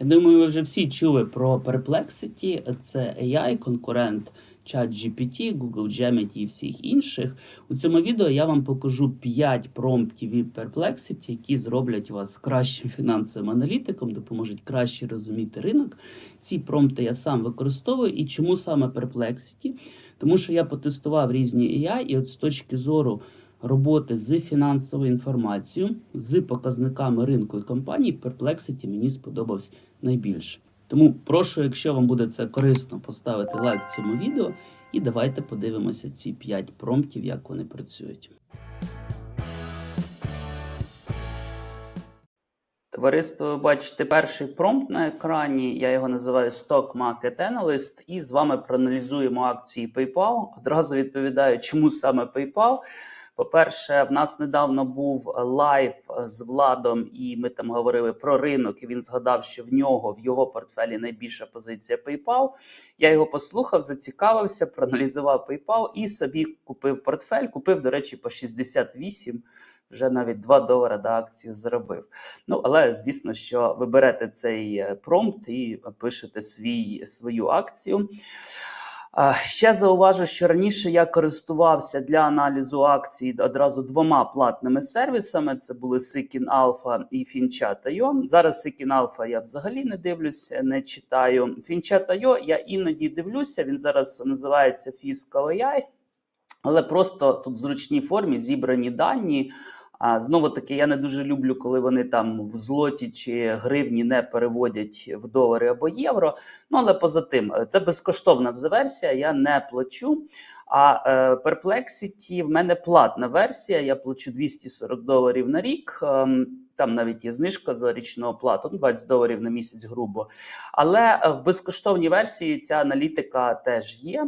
Я думаю, ви вже всі чули про Perplexity. Це AI, конкурент ChatGPT, Google Gemini і всіх інших. У цьому відео я вам покажу 5 промптів від Perplexity, які зроблять вас кращим фінансовим аналітиком, допоможуть краще розуміти ринок. Ці промпти я сам використовую. І чому саме Perplexity? Тому що я потестував різні AI, і от з точки зору роботи з фінансовою інформацією, з показниками ринку і компаній, Perplexity мені сподобався найбільше. Тому прошу, якщо вам буде це корисно, поставити лайк цьому відео і давайте подивимося ці 5 промптів, як вони працюють. Товариство, ви бачите перший промпт на екрані. Я його називаю Stock Market Analyst, і з вами проаналізуємо акції PayPal. Одразу відповідаю, чому саме PayPal. По-перше, в нас недавно був лайв з владом, і ми там говорили про ринок. І він згадав, що в нього в його портфелі найбільша позиція PayPal. Я його послухав, зацікавився, проаналізував PayPal і собі купив портфель. Купив, до речі, по 68, вже навіть 2 долара до акцію заробив. Ну але звісно, що ви берете цей е, промпт і пишете свій свою акцію. Ще зауважу, що раніше я користувався для аналізу акцій одразу двома платними сервісами: це були Sikin Alpha і Finchat.io. Зараз Sikin Alpha я взагалі не дивлюся, не читаю. Finchat.io я іноді дивлюся. Він зараз називається Fiscal AI, але просто тут в зручній формі зібрані дані. А знову таки, я не дуже люблю, коли вони там в злоті чи гривні не переводять в долари або євро. Ну але поза тим, це безкоштовна версія, я не плачу. А е, Perplexity в мене платна версія. Я плачу 240 доларів на рік. Е, там навіть є знижка за річну оплату, ну, 20 доларів на місяць, грубо. Але в безкоштовній версії ця аналітика теж є.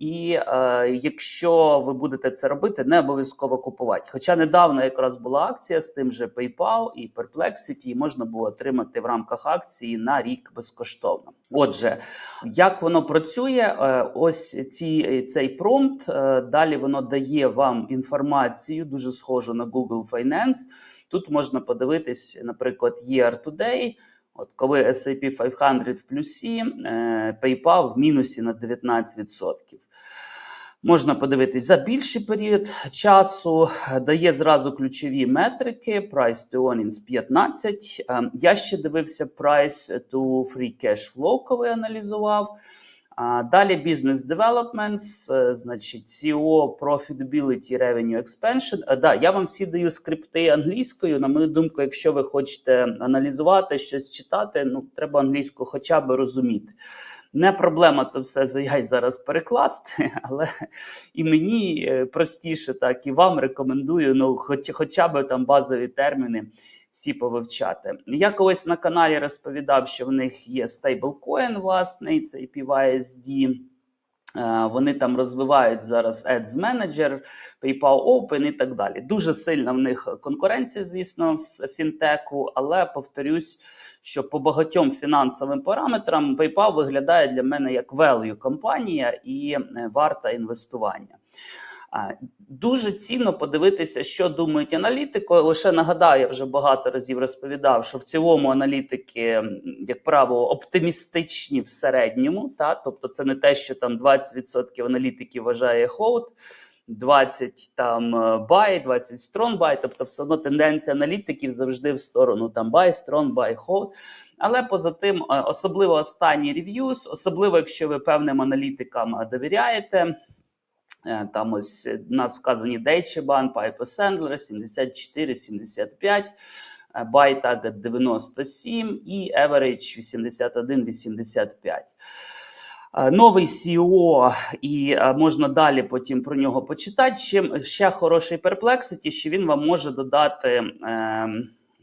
І е, якщо ви будете це робити, не обов'язково купувати. Хоча недавно якраз була акція з тим же PayPal і Perplexity, і можна було отримати в рамках акції на рік безкоштовно. Отже, як воно працює, е, ось ці, цей промпт, е, далі воно дає вам інформацію, дуже схожу на Google Finance. Тут можна подивитись, наприклад, Year to Day, От коли S&P 500 в плюсі, е, PayPal в мінусі на 19%. Можна подивитись за більший період часу, дає зразу ключові метрики. Price to earnings 15. Е, я ще дивився price to free cash flow, коли аналізував. Далі Business Developments, е, значить, CEO, Profitability, Revenue Expansion. Да, я вам всі даю скрипти англійською. На мою думку, якщо ви хочете аналізувати щось читати, ну треба англійську хоча б розуміти. Не проблема це все за зараз перекласти, але і мені е, простіше, так і вам рекомендую, ну, хоч, хоча б там базові терміни всі повивчати. Я колись на каналі розповідав, що в них є стейблкоін, власний, цей PYSD. Е, вони там розвивають зараз Ads Manager, PayPal Open і так далі. Дуже сильна в них конкуренція, звісно, з фінтеку, але повторюсь, що по багатьом фінансовим параметрам PayPal виглядає для мене як value компанія і е, варта інвестування. Дуже цінно подивитися, що думають аналітики. Лише нагадаю, я вже багато разів розповідав, що в цілому аналітики, як правило, оптимістичні в середньому. Та? Тобто, це не те, що там 20% аналітиків вважає холд, 20 там buy, 20 strong buy, Тобто, все одно тенденція аналітиків завжди в сторону там buy, strong buy, hold. Але поза тим, е, особливо останні рев'юз, особливо якщо ви певним аналітикам довіряєте. Е, там ось е, у нас вказані Deutsche Bank, Piper Sandler 74, 75, Buy Target 97 і Average 81, 85. Новий CEO, і можна далі потім про нього почитати. Ще, ще хороший Perplexity, що він вам може додати е,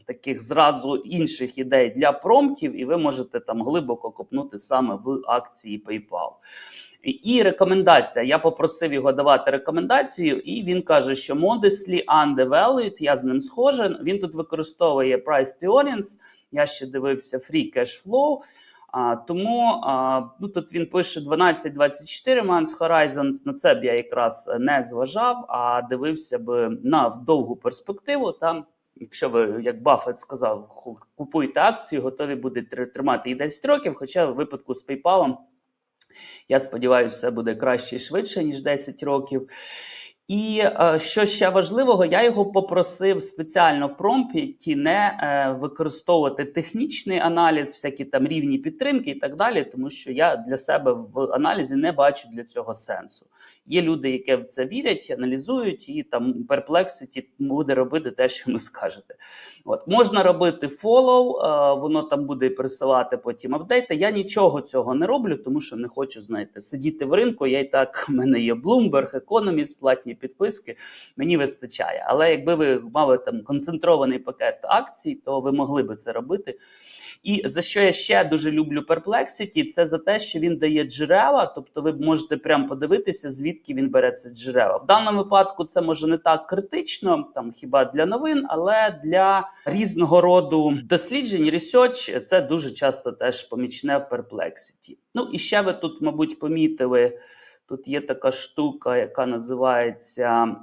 таких зразу інших ідей для промптів, і ви можете там глибоко копнути саме в акції PayPal. І рекомендація. Я попросив його давати рекомендацію, і він каже, що modestly undervalued, Я з ним схожен. Він тут використовує price to earnings, Я ще дивився free cash flow. А, Тому а, ну, тут він пише 12-24 months horizon, На це б я якраз не зважав, а дивився б на довгу перспективу. Там Якщо ви, як Баффет сказав, купуйте акцію, готові будете тр- тримати її 10 років. Хоча в випадку з PayPal, я сподіваюся, все буде краще і швидше, ніж 10 років. І е, що ще важливого, я його попросив спеціально в промпті не е, використовувати технічний аналіз, всякі там рівні підтримки і так далі, тому що я для себе в аналізі не бачу для цього сенсу. Є люди, які в це вірять, аналізують, і там Perplexity буде робити те, що ви скажете. От можна робити follow, е, воно там буде присилати потім апдейти. Я нічого цього не роблю, тому що не хочу, знаєте, сидіти в ринку. Я і так в мене є Bloomberg, Economist, платні підписки. Мені вистачає. Але якби ви мали там концентрований пакет акцій, то ви могли би це робити. І за що я ще дуже люблю Perplexity, це за те, що він дає джерела, тобто ви можете прямо подивитися, звідки він бере це джерела. В даному випадку це може не так критично, там хіба для новин, але для різного роду досліджень, research це дуже часто теж помічне в Perplexity. Ну і ще ви тут, мабуть, помітили. Тут є така штука, яка називається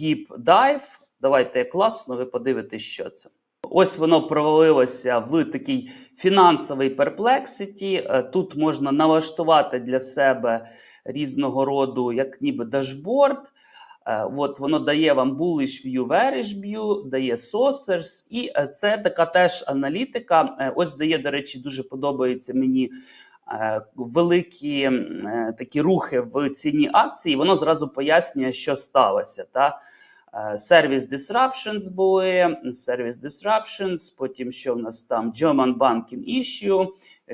Deep Dive. Давайте я класно, ви подивитесь, що це. Ось воно провалилося в такий фінансовий perplexity. Е, Тут можна налаштувати для себе різного роду, як ніби дашборд. Е, От воно дає вам bullish view, bearish view, дає saucers, і е, це така теж аналітика. Ось дає, до речі, дуже подобається мені великі такі рухи в ціні акції. Воно зразу пояснює, що сталося. Та? Е, Service disruptions були, service disruptions, потім що в нас там German banking issue,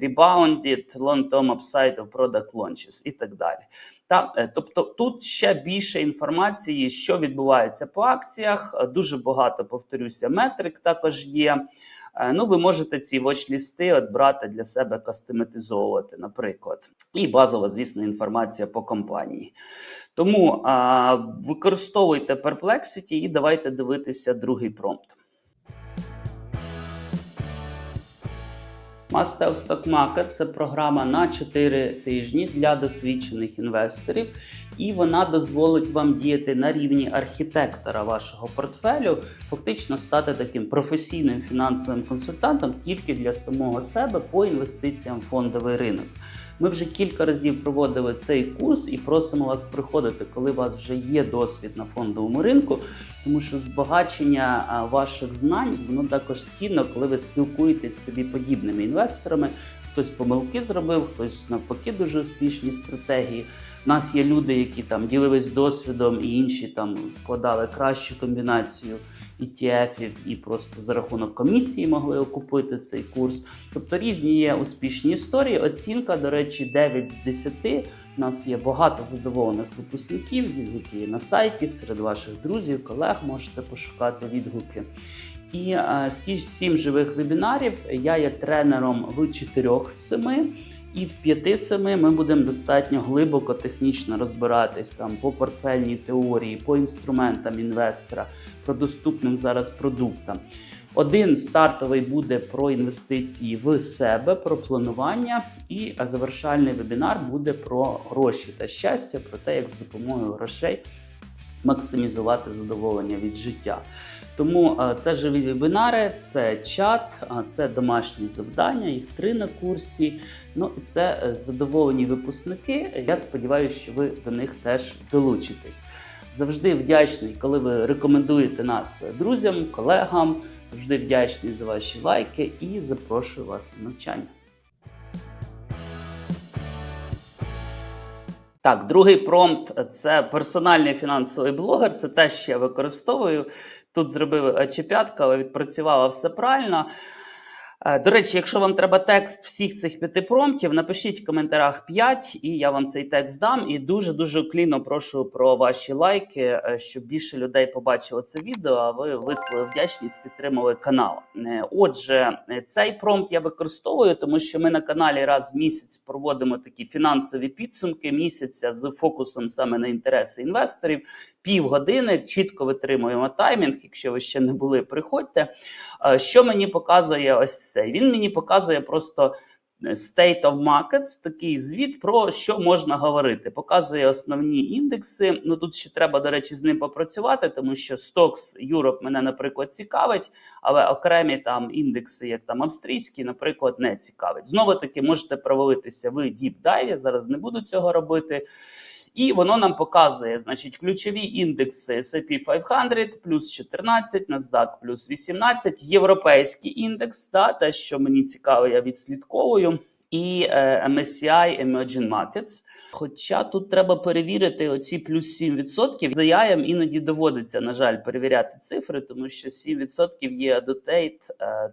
rebounded, long-term upside of product launches і так далі. Та, е, тобто тут ще більше інформації, що відбувається по акціях. Е, Дуже багато, повторюся, метрик також є. Е, Ну, ви можете ці watch-лісти от брати для себе, кастоматизовувати, наприклад. І базова, звісно, інформація по компанії. Тому а, використовуйте Perplexity і давайте дивитися другий промпт. Must Have Stock Market – це програма на 4 тижні для досвідчених інвесторів, і вона дозволить вам діяти на рівні архітектора вашого портфелю, фактично стати таким професійним фінансовим консультантом тільки для самого себе по інвестиціям в фондовий ринок. Ми вже кілька разів проводили цей курс і просимо вас приходити, коли у вас вже є досвід на фондовому ринку, тому що збагачення ваших знань воно також цінно, коли ви спілкуєтесь з собі подібними інвесторами. Хтось помилки зробив, хтось навпаки дуже успішні стратегії. У нас є люди, які там ділились досвідом, і інші там складали кращу комбінацію ETF-ів і просто за рахунок комісії могли окупити цей курс. Тобто різні є успішні історії. Оцінка, до речі, 9 з 10. У нас є багато задоволених випускників, відгуки є на сайті, серед ваших друзів, колег можете пошукати відгуки. І е, ці ж сім живих вебінарів я є тренером в 4 з 7. І в 5-7 ми будемо достатньо глибоко технічно розбиратись там по портфельній теорії, по інструментам інвестора, про доступним зараз продуктам. Один стартовий буде про інвестиції в себе, про планування, і завершальний вебінар буде про гроші та щастя, про те, як з допомогою грошей максимізувати задоволення від життя. Тому е, це живі вебінари, це чат, а це домашні завдання, їх три на курсі. Ну і це е, задоволені випускники. Я сподіваюся, що ви до них теж долучитесь. Завжди вдячний, коли ви рекомендуєте нас друзям, колегам. Завжди вдячний за ваші лайки і запрошую вас на навчання. Так, другий промпт це персональний фінансовий блогер. Це те, що я використовую. Тут зробив H5, але відпрацювала все правильно. Е, До речі, якщо вам треба текст всіх цих п'яти промптів, напишіть в коментарях 5, і я вам цей текст дам. І дуже дуже уклінно прошу про ваші лайки, е, щоб більше людей побачило це відео. А ви висловили вдячність, підтримали канал. Е, Отже, цей промпт я використовую, тому що ми на каналі раз в місяць проводимо такі фінансові підсумки місяця з фокусом саме на інтереси інвесторів. Півгодини чітко витримуємо таймінг. Якщо ви ще не були, приходьте. Е, Що мені показує ось цей? Він мені показує просто State of Markets, такий звіт про що можна говорити. Показує основні індекси. Ну тут ще треба, до речі, з ним попрацювати, тому що Stocks Europe мене, наприклад, цікавить, але окремі там індекси, як там австрійські, наприклад, не цікавить. Знову таки можете провалитися в Deep Dive, я зараз не буду цього робити. І воно нам показує, значить, ключові індекси S&P 500 плюс 14, NASDAQ плюс 18, європейський індекс, да, те, що мені цікаво, я відслідковую, і е, MSCI Emerging Markets. Хоча тут треба перевірити оці плюс 7%. За яєм іноді доводиться, на жаль, перевіряти цифри, тому що 7% є адотейт,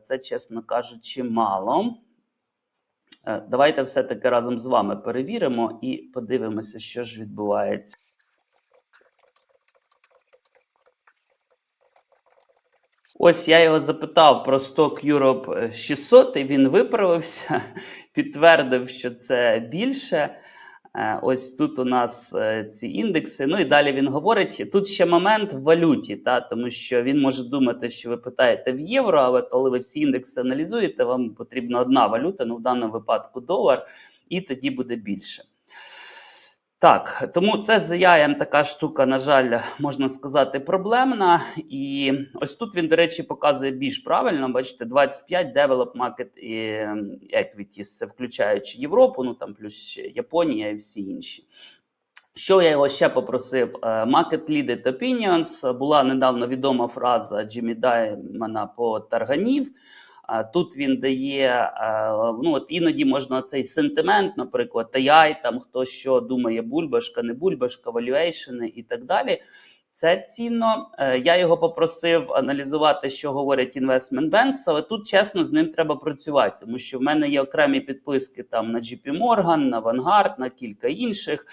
це, чесно кажучи, мало. Е, Давайте все-таки разом з вами перевіримо і подивимося, що ж відбувається. Ось я його запитав про сток Europe 600, і він виправився, підтвердив, що це більше. Е, Ось тут у нас е, ці індекси. Ну і далі він говорить. Тут ще момент в валюті, та тому що він може думати, що ви питаєте в євро, але коли ви всі індекси аналізуєте, вам потрібна одна валюта, ну в даному випадку долар, і тоді буде більше. Так, тому це з AI така штука, на жаль, можна сказати, проблемна. І ось тут він, до речі, показує більш правильно. Бачите, 25 Develop Market Equities, це включаючи Європу, ну там плюс Японія і всі інші. Що я його ще попросив? Е, Market Leaded Opinions. Була недавно відома фраза Джиммі Даймана по тарганів. А Тут він дає, е, ну от іноді можна цей сентимент, наприклад, ТАЙ, там хто що думає, бульбашка, не бульбашка, валюейшени і так далі. Це цінно. Е, Я його попросив аналізувати, що говорять Investment Banks, але тут чесно з ним треба працювати, тому що в мене є окремі підписки там на JP Morgan, на Vanguard, на кілька інших.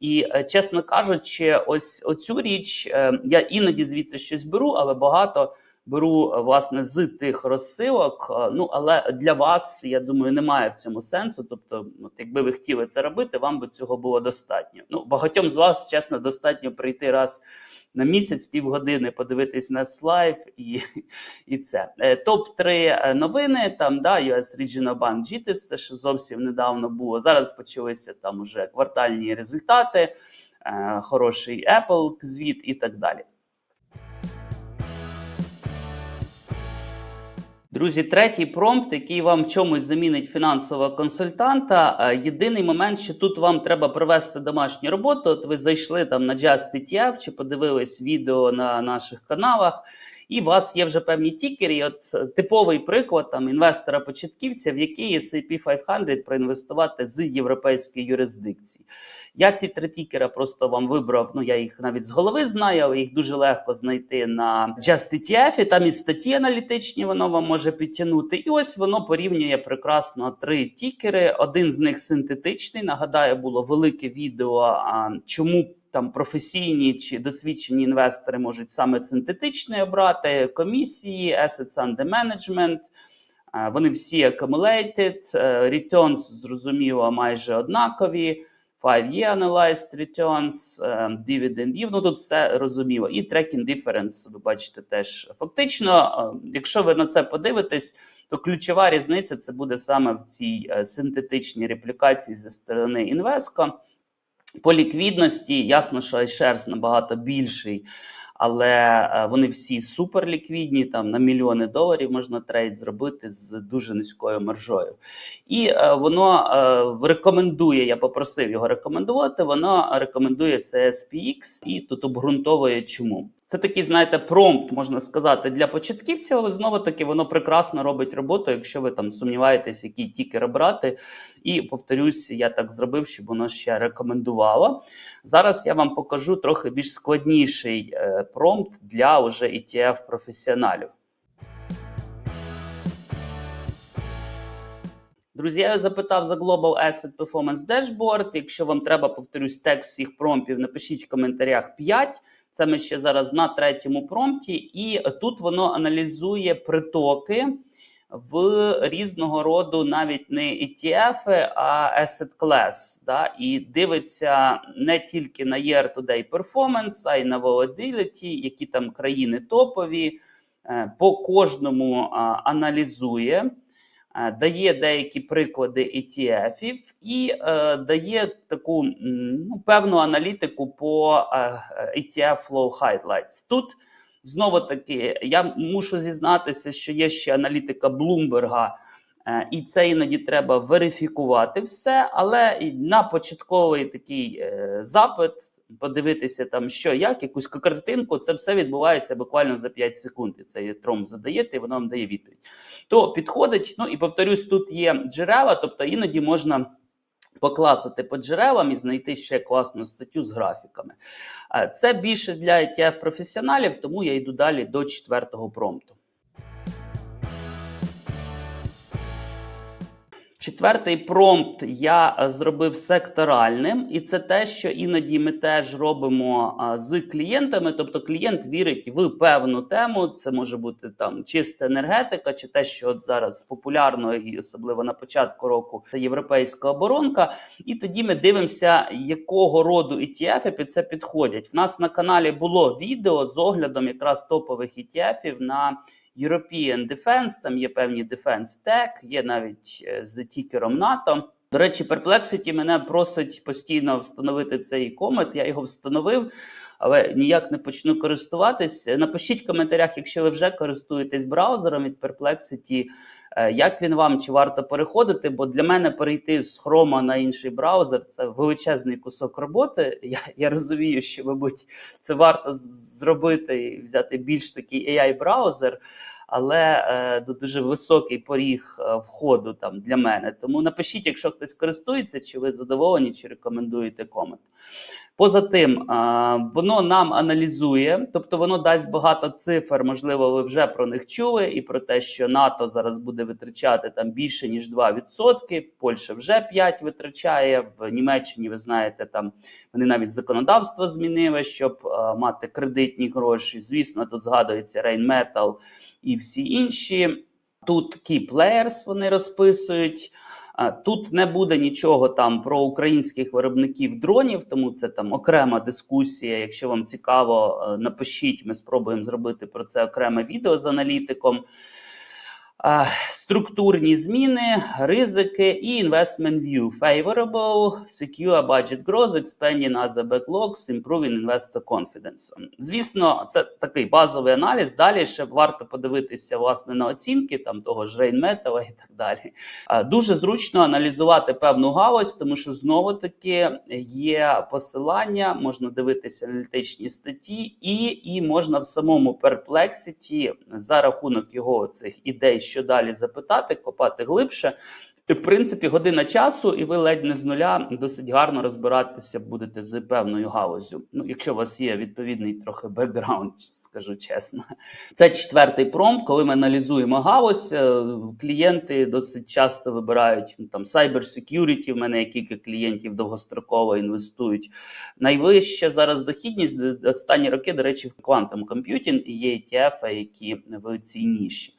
І е, чесно кажучи, ось оцю річ я іноді звідси щось беру, але багато беру е, власне з тих розсилок. Е, Ну але для вас я думаю, немає в цьому сенсу. Тобто, от якби ви хотіли це робити, вам би цього було достатньо. Ну багатьом з вас чесно достатньо прийти раз. На місяць, півгодини подивитись на слайв і і це Е, топ 3 новини. Там да US Regional Bank GTS, це що зовсім недавно було. Зараз почалися там уже квартальні результати, хороший Apple звіт і так далі. Друзі, третій промпт, який вам чомусь замінить фінансового консультанта. Е, Єдиний момент, що тут вам треба провести домашню роботу. От ви зайшли там на Just чи подивились відео на наших каналах, і у вас є вже певні тікери. І От е, типовий приклад там інвестора-початківця, в який S&P 500 проінвестувати з європейської юрисдикції. Я ці три тікера просто вам вибрав. Ну я їх навіть з голови знаю, але їх дуже легко знайти на Just ETF, і Там і статті аналітичні воно вам може підтягнути. І ось воно порівнює прекрасно три тікери. Один з них синтетичний. Нагадаю, було велике відео. Чому там професійні чи досвідчені інвестори можуть саме синтетичний обрати комісії, assets under management, е, Вони всі accumulated, е, returns, зрозуміло, майже однакові. 5-year analyzed returns, е, dividend ну тут все розуміло. І tracking difference, ви бачите, теж фактично, якщо ви на це подивитесь, то ключова різниця це буде саме в цій синтетичній реплікації зі сторони інвестка. По ліквідності, ясно, що iShares набагато більший, але вони всі суперліквідні, там на мільйони доларів можна трейд зробити з дуже низькою маржою. І воно рекомендує, я попросив його рекомендувати, воно рекомендує це SPX і тут обґрунтовує чому. Це такий, знаєте, промпт, можна сказати, для початківців, але знову таки воно прекрасно робить роботу, якщо ви там сумніваєтесь, який тікер брати. І повторюсь, я так зробив, щоб воно ще рекомендувало. Зараз я вам покажу трохи більш складніший е, промпт для уже etf професіоналів. Друзі, я запитав за Global Asset Performance Dashboard. Якщо вам треба, повторюсь, текст всіх промптів, напишіть в коментарях 5. Це ми ще зараз на третьому промпті, і тут воно аналізує притоки в різного роду навіть не ETF, а asset class, да, і дивиться не тільки на year-to-day performance, а й на volatility, які там країни топові. По кожному аналізує. Е, дає деякі приклади ETF-ів і е, дає таку ну, певну аналітику по е, ETF Flow Highlights. Тут знову таки я мушу зізнатися, що є ще аналітика Блумберга. Е, І це іноді треба верифікувати все, але на початковий такий запит подивитися там, що як, якусь картинку, це все відбувається буквально за 5 секунд. І цей тром задаєте, і воно вам дає відповідь. То підходить. Ну і повторюсь, тут є джерела, тобто іноді можна. Поклацати по джерелам і знайти ще класну статтю з графіками. Е, Це більше для ETF професіоналів, тому я йду далі до четвертого промпту. Четвертий промпт я е, зробив секторальним, і це те, що іноді ми теж робимо з клієнтами. Тобто клієнт вірить в певну тему. Це може бути там чиста енергетика, чи те, що от зараз популярно, і особливо на початку року це європейська оборонка. І тоді ми дивимося, якого роду ETF під це підходять. В нас на каналі було відео з оглядом якраз топових ETF на European Defense, там є певні Defense Tech, є навіть е, з тікером НАТО. До речі, Perplexity мене просить постійно встановити цей комет. Я його встановив, але ніяк не почну користуватись. Напишіть в коментарях, якщо ви вже користуєтесь браузером від Perplexity, як він вам чи варто переходити? Бо для мене перейти з Chrome на інший браузер це величезний кусок роботи. Я, я розумію, що, мабуть, це варто зробити і взяти більш такий AI-браузер але е, дуже високий поріг е, входу там для мене. Тому напишіть, якщо хтось користується, чи ви задоволені, чи рекомендуєте комент. Поза тим, воно нам аналізує, тобто воно дасть багато цифр. Можливо, ви вже про них чули, і про те, що НАТО зараз буде витрачати там більше ніж 2%, Польща вже 5% витрачає. В Німеччині ви знаєте, там вони навіть законодавство змінили, щоб мати кредитні гроші. Звісно, тут згадується Rheinmetall і всі інші. Тут key players вони розписують. Тут не буде нічого там про українських виробників дронів, тому це там окрема дискусія. Якщо вам цікаво, е, напишіть, ми спробуємо зробити про це окреме відео з аналітиком. Структурні зміни, ризики і investment view. Favorable, secure budget growth, expanding other backlogs, improving investor confidence. Звісно, це такий базовий аналіз. Далі ще варто подивитися власне на оцінки там того ж Рейнметова і так далі. Дуже зручно аналізувати певну галузь, тому що знову таки є посилання, можна дивитися аналітичні статті, і, і можна в самому Perplexity за рахунок його цих ідей, що далі запитати, копати глибше. І, в принципі, година часу, і ви ледь не з нуля досить гарно розбиратися будете з певною галузю. Ну, якщо у вас є відповідний трохи бекграунд, скажу чесно. Це четвертий промпт, коли ми аналізуємо галузь. е, Клієнти досить часто вибирають ну, там cyber security, В мене є кілька клієнтів довгостроково інвестують. Найвища зараз дохідність останні роки, до речі, в quantum computing і є ETF, які в цій ніші.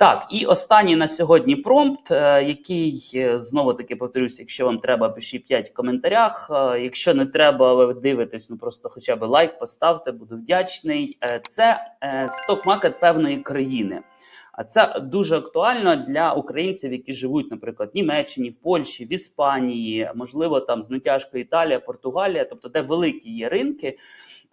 Так, і останній на сьогодні промпт, е, який е, знову таки повторюсь, якщо вам треба, пишіть 5 в коментарях. Е, Якщо не треба, ви дивитесь, ну просто хоча б лайк поставте, буду вдячний. Це сток-маркет певної країни. А це дуже актуально для українців, які живуть, наприклад, в Німеччині, в Польщі, в Іспанії, можливо, там з натяжкою Італія, Португалія, тобто де великі є ринки.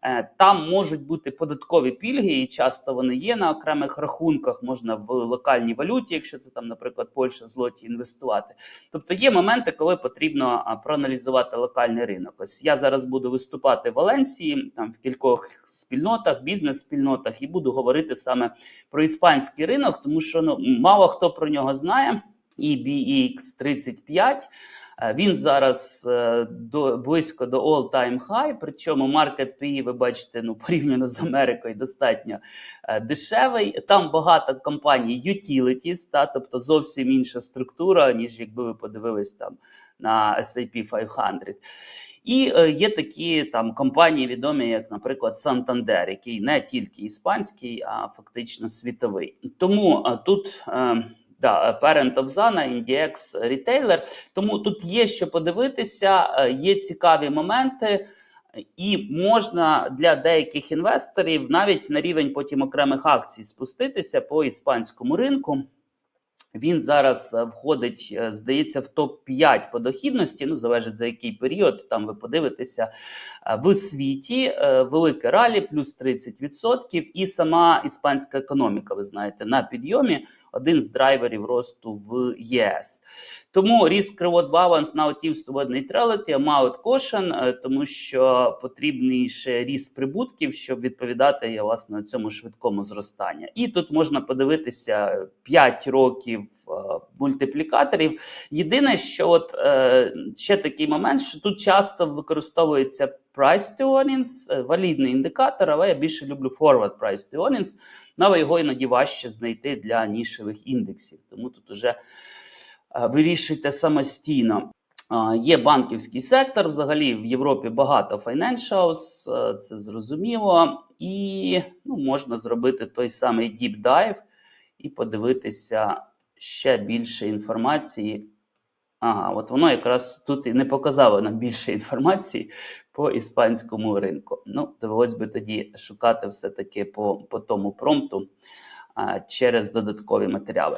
Е, Там можуть бути податкові пільги, і часто вони є на окремих рахунках. Можна в локальній валюті, якщо це там, наприклад, Польща злоті інвестувати. Тобто є моменти, коли потрібно проаналізувати локальний ринок. Ось я зараз буду виступати в Валенсії, там в кількох спільнотах, бізнес-спільнотах, і буду говорити саме про іспанський ринок, тому що ну мало хто про нього знає. EBX 35 Е, Він зараз е, до близько до all-time high, Причому market PE, ви бачите, ну порівняно з Америкою достатньо е, дешевий. Там багато компаній utilities, та тобто зовсім інша структура, ніж якби ви подивились там на S&P 500. І е, є такі там компанії відомі, як, наприклад, Santander, який не тільки іспанський, а фактично світовий. Тому е, тут. Е, Да, Parent of Zana, IndieX Retailer. Тому тут є що подивитися, е, є цікаві моменти. І можна для деяких інвесторів навіть на рівень потім окремих акцій спуститися по іспанському ринку. Він зараз е, входить, е, здається, в топ 5 по дохідності. Ну залежить за який період. Там ви подивитеся е, в світі. е, Велике ралі, плюс 30%. І сама іспанська економіка, ви знаєте, на підйомі один з драйверів росту в ЄС. Тому risk balance на native toward neutrality, amount caution, тому що потрібний ще ріст прибутків, щоб відповідати власне цьому швидкому зростанню. І тут можна подивитися 5 років е, мультиплікаторів. Єдине, що от е, ще такий момент, що тут часто використовується price to earnings, е, валідний індикатор, але я більше люблю forward price to earnings, але його іноді важче знайти для нішевих індексів. Тому тут уже вирішуйте самостійно. Є банківський сектор. Взагалі в Європі багато financials, це зрозуміло, і ну, можна зробити той самий deep dive і подивитися ще більше інформації. Ага, от воно якраз тут і не показало нам більше інформації по іспанському ринку. Ну, довелось би тоді шукати все-таки по, по тому промпту а, через додаткові матеріали.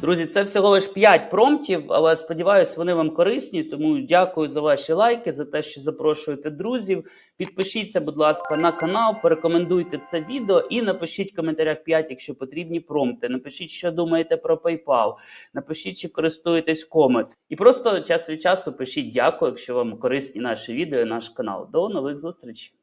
Друзі, це всього лиш 5 промптів, але сподіваюся, вони вам корисні. Тому дякую за ваші лайки, за те, що запрошуєте друзів. Підпишіться, будь ласка, на канал, порекомендуйте це відео і напишіть в коментарях 5, якщо потрібні промпти. Напишіть, що думаєте про PayPal. Напишіть, чи користуєтесь комет. І просто час від часу пишіть дякую, якщо вам корисні наші відео і наш канал. До нових зустрічей!